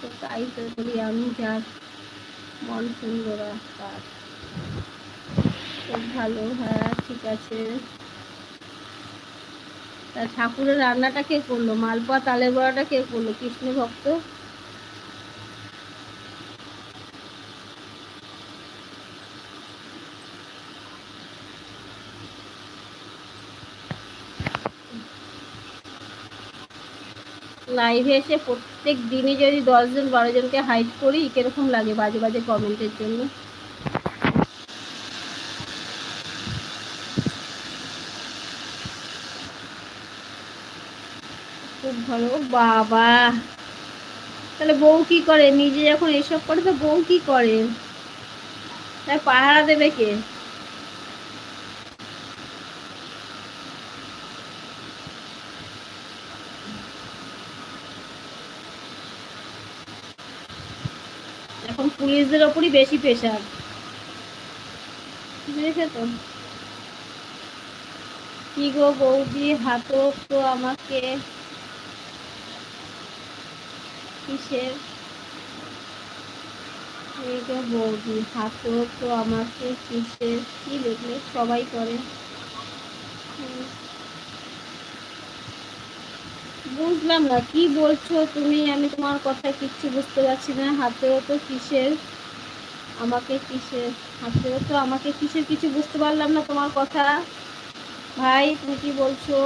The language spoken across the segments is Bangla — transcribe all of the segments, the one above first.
তো তাই তো বলি আমি যার মন সুন্দর তার। খুব ভালো হ্যাঁ ঠিক আছে। তা ঠাকুরের রান্নাটা কে করল? মালপোয়া, তালের বড়াটা কে করল? কৃষ্ণ ভক্ত লাইভে এসে প্রত্যেক দিনই যদি দশজন বারো জনকে হাইট করি, কীরকম লাগে বাজে বাজে কমেন্টের জন্য? খুব ভালো। বাবা! তাহলে বউ কি করে? নিজে যখন এসব করে তো বউ কি করে? পাহারা দেবে কে? এখন পুলিশদের ওপরই বেশি প্রেশার বুঝেছে তো? কি গো বৌদি, হাতও তো আমাকে। কিসের? বৌদি, হাতও তো আমাকে কিসের? কি দেখলে সবাই করে? বুঝলাম না, কি বলছো তুমি? আমি তোমার কথা কিচ্ছু বুঝতে পারছি না। হাতেও তো কিসের? আমাকে কিসের? হাতেও তো আমাকে কিসের কিছু বুঝতে পারলাম না তোমার কথা। ভাই, তুমি কি বলছো?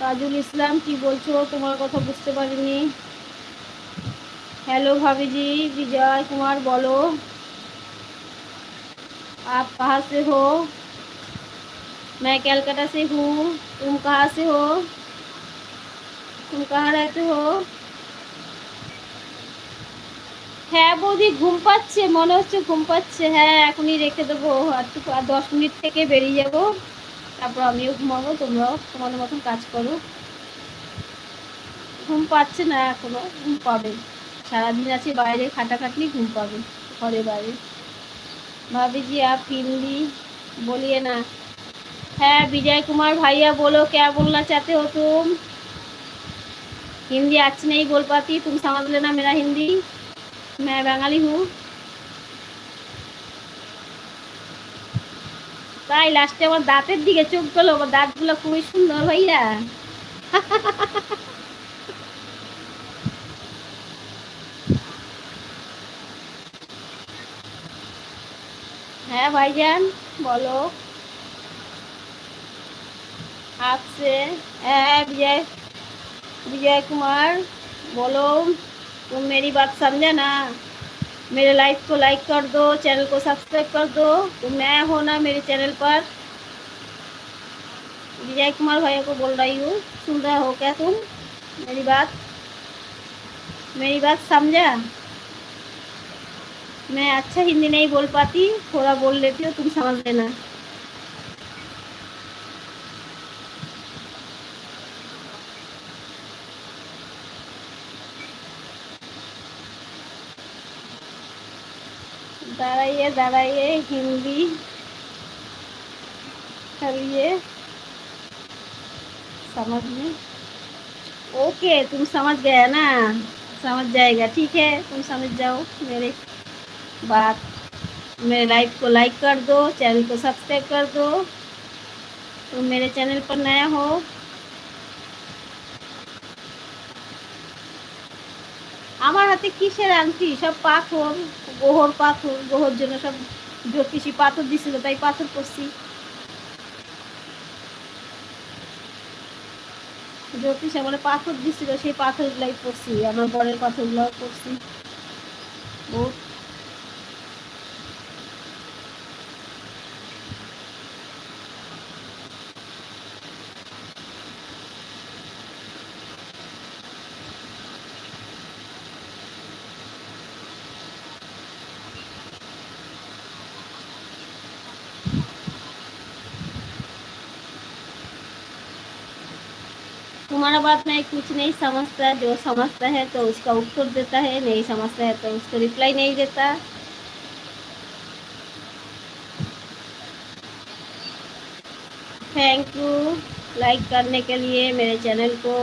তাজুল ইসলাম, কি বলছো? তোমার কথা বুঝতে পারিনি। হ্যালো ভাবিজি, বিজয় কুমার বলো। আপ কাহা সে হো? मैं कैलकाटा से हूँ तुम कहाँ से हो तुम कहाँ रहते हो হ্যাঁ বৌদি ঘুম পাচ্ছে মনে হচ্ছে ঘুম পাচ্ছে হ্যাঁ এখনই রেখে দেবো আর আর দশ মিনিট থেকে বেরিয়ে যাব তারপর আমিও ঘুমাবো তোমরাও তোমাদের মতন কাজ করো ঘুম পাচ্ছে না এখনো ঘুম পাবে সারাদিন আছে বাইরে খাটাখাটনি ঘুম पावे ঘরে বাইরে भाभी जी आप हिंदी बोलिए ना है विजय कुमार भैया बोलो क्या बोलना चाहते हो तुम हिंदी अच्छी नहीं बोल पाती तुम समझ लेना मेरा हिंदी मैं बंगाली हूँ তাই লাস্টে আমার দাঁতের দিকে চোখ গেলো আমার দাঁতগুলো খুবই সুন্দর ভাইয়া হ্যাঁ भाईजान बोलो आपसे विजय विजय कुमार बोलो तुम मेरी बात समझा ना मेरे लाइफ को लाइक कर दो चैनल को सब्सक्राइब कर दो तुम नया हो ना मेरे चैनल पर विजय कुमार भैया को बोल रही हूँ सुन रहे हो क्या तुम मेरी बात मेरी बात समझा मैं अच्छा हिंदी नहीं बोल पाती थोड़ा बोल लेती हूँ तुम समझ लेना दाঁড়াइए दाঁড়ाइए हिंदी। करिए समझ में। ओके, तुम समझ गया ना? समझ जाएगा, ठीक है? तुम समझ जाओ मेरे बात। मेरे लाइफ को लाइक कर दो चैनल को सब्सक्राइब कर दो। तुम मेरे चैनल पर नया हो হাতে কিসের আংটি? সব পাথর, গোহর পাথর, গোহর জন্য সব জ্যোতিষী পাথর দিছিল, তাই পাথর করছি জ্যোতিষ বলে পাথর দিছিল, সেই পাথরগুলাই পড়ছি আমার বরের পাথরগুলাও পড়ছি तुम्हारा बात मैं कुछ नहीं समझता, जो समझता है तो उसका उत्तर देता है, नहीं समझता है तो उसको रिप्लाई नहीं देता। थैंक यू लाइक करने के लिए मेरे चैनल को